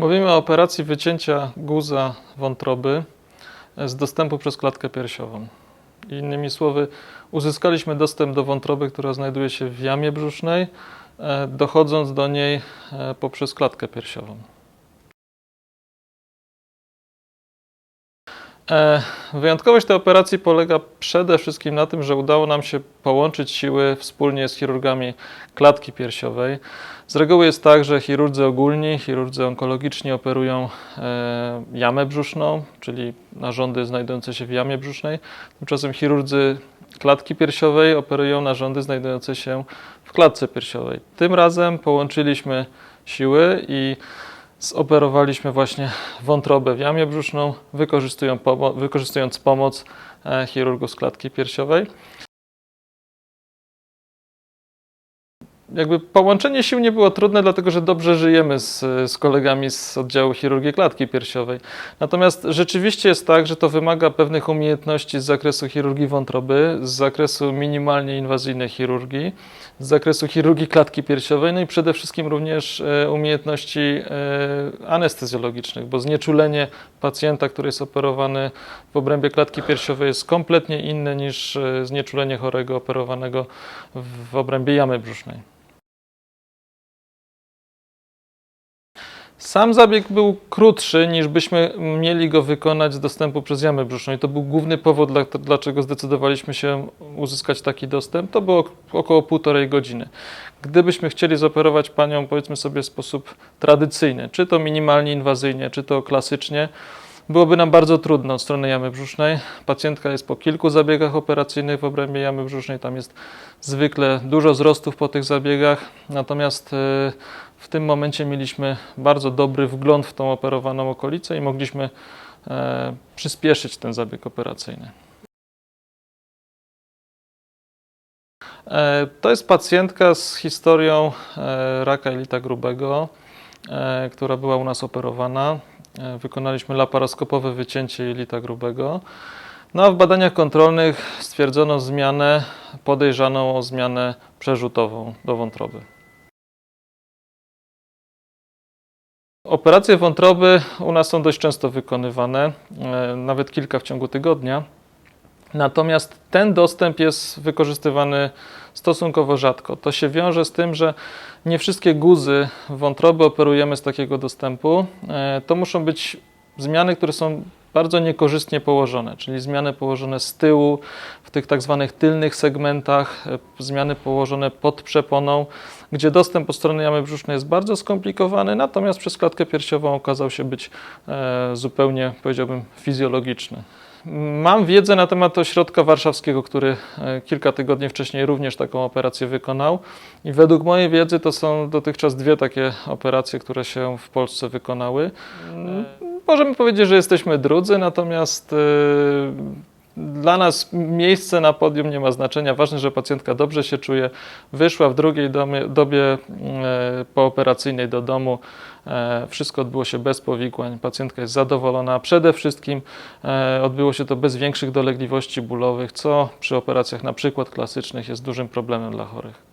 Mówimy o operacji wycięcia guza wątroby z dostępu przez klatkę piersiową. Innymi słowy, uzyskaliśmy dostęp do wątroby, która znajduje się w jamie brzusznej, e, dochodząc do niej e, poprzez klatkę piersiową. Wyjątkowość tej operacji polega przede wszystkim na tym, że udało nam się połączyć siły wspólnie z chirurgami klatki piersiowej. Z reguły jest tak, że chirurdzy ogólni, chirurdzy onkologiczni operują e, jamę brzuszną, czyli narządy znajdujące się w jamie brzusznej. Tymczasem chirurdzy klatki piersiowej operują narządy znajdujące się w klatce piersiowej. Tym razem połączyliśmy siły i zoperowaliśmy właśnie wątrobę w jamie brzuszną, wykorzystując pomoc e, chirurgów z klatki piersiowej. Jakby połączenie sił nie było trudne, dlatego że dobrze żyjemy z, z kolegami z oddziału chirurgii klatki piersiowej. Natomiast rzeczywiście jest tak, że to wymaga pewnych umiejętności z zakresu chirurgii wątroby, z zakresu minimalnie inwazyjnej chirurgii, z zakresu chirurgii klatki piersiowej, no i przede wszystkim również e, umiejętności e, anestezjologicznych, bo znieczulenie pacjenta, który jest operowany w obrębie klatki piersiowej jest kompletnie inne niż e, znieczulenie chorego operowanego w, w obrębie jamy brzusznej. Sam zabieg był krótszy niż byśmy mieli go wykonać z dostępu przez jamę brzuszną i to był główny powód, dla, dlaczego zdecydowaliśmy się uzyskać taki dostęp. To było około półtorej godziny. Gdybyśmy chcieli zoperować panią, powiedzmy sobie, w sposób tradycyjny, czy to minimalnie inwazyjnie, czy to klasycznie, byłoby nam bardzo trudno od strony jamy brzusznej. Pacjentka jest po kilku zabiegach operacyjnych w obrębie jamy brzusznej, tam jest zwykle dużo wzrostów po tych zabiegach, natomiast e, w tym momencie mieliśmy bardzo dobry wgląd w tą operowaną okolicę i mogliśmy e, przyspieszyć ten zabieg operacyjny. E, To jest pacjentka z historią e, raka jelita grubego, która była u nas operowana. E, Wykonaliśmy laparoskopowe wycięcie jelita grubego. No a w badaniach kontrolnych stwierdzono zmianę podejrzaną o zmianę przerzutową do wątroby. Operacje wątroby u nas są dość często wykonywane, e, nawet kilka w ciągu tygodnia. Natomiast ten dostęp jest wykorzystywany stosunkowo rzadko. To się wiąże z tym, że nie wszystkie guzy wątroby operujemy z takiego dostępu. E, To muszą być zmiany, które są bardzo niekorzystnie położone, czyli zmiany położone z tyłu, w tych tak zwanych tylnych segmentach, e, zmiany położone pod przeponą, gdzie dostęp od strony jamy brzusznej jest bardzo skomplikowany, natomiast przez klatkę piersiową okazał się być e, zupełnie, powiedziałbym, fizjologiczny. Mam wiedzę na temat ośrodka warszawskiego, który e, kilka tygodni wcześniej również taką operację wykonał. I według mojej wiedzy to są dotychczas dwie takie operacje, które się w Polsce wykonały. Mm, Możemy powiedzieć, że jesteśmy drudzy, natomiast e, dla nas miejsce na podium nie ma znaczenia. Ważne, że pacjentka dobrze się czuje, wyszła w drugiej dobie e, pooperacyjnej do domu. E, Wszystko odbyło się bez powikłań. Pacjentka jest zadowolona. Przede wszystkim e, odbyło się to bez większych dolegliwości bólowych, co przy operacjach na przykład klasycznych jest dużym problemem dla chorych.